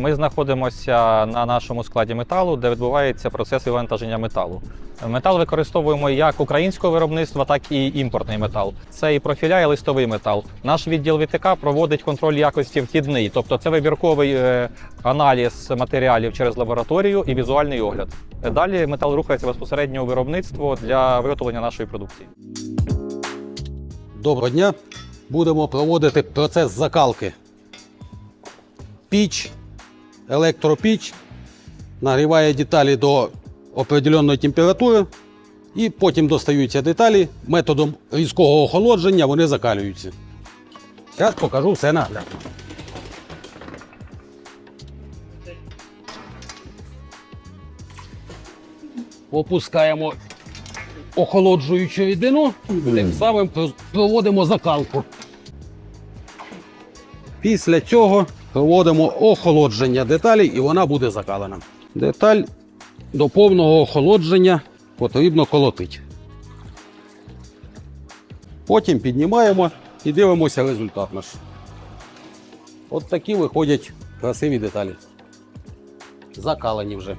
Ми знаходимося на нашому складі металу, де відбувається процес вивантаження металу. Метал використовуємо як українського виробництва, так і імпортний метал. Це і профіля, і листовий метал. Наш відділ ВТК проводить контроль якості вхідний, тобто це вибірковий е, аналіз матеріалів через лабораторію і візуальний огляд. Далі метал рухається безпосередньо у виробництво для виготовлення нашої продукції. Доброго дня. Будемо проводити процес закалки. Піч, електропіч нагріває деталі до определеної температури і потім достаються деталі методом різкого охолодження, вони закалюються. Зараз покажу все наглядно. Опускаємо охолоджуючу рідину, тим самим проводимо закалку. Після цього проводимо охолодження деталі і вона буде закалена. Деталь до повного охолодження потрібно колотити. Потім піднімаємо і дивимося результат наш. От такі виходять красиві деталі. Закалені вже.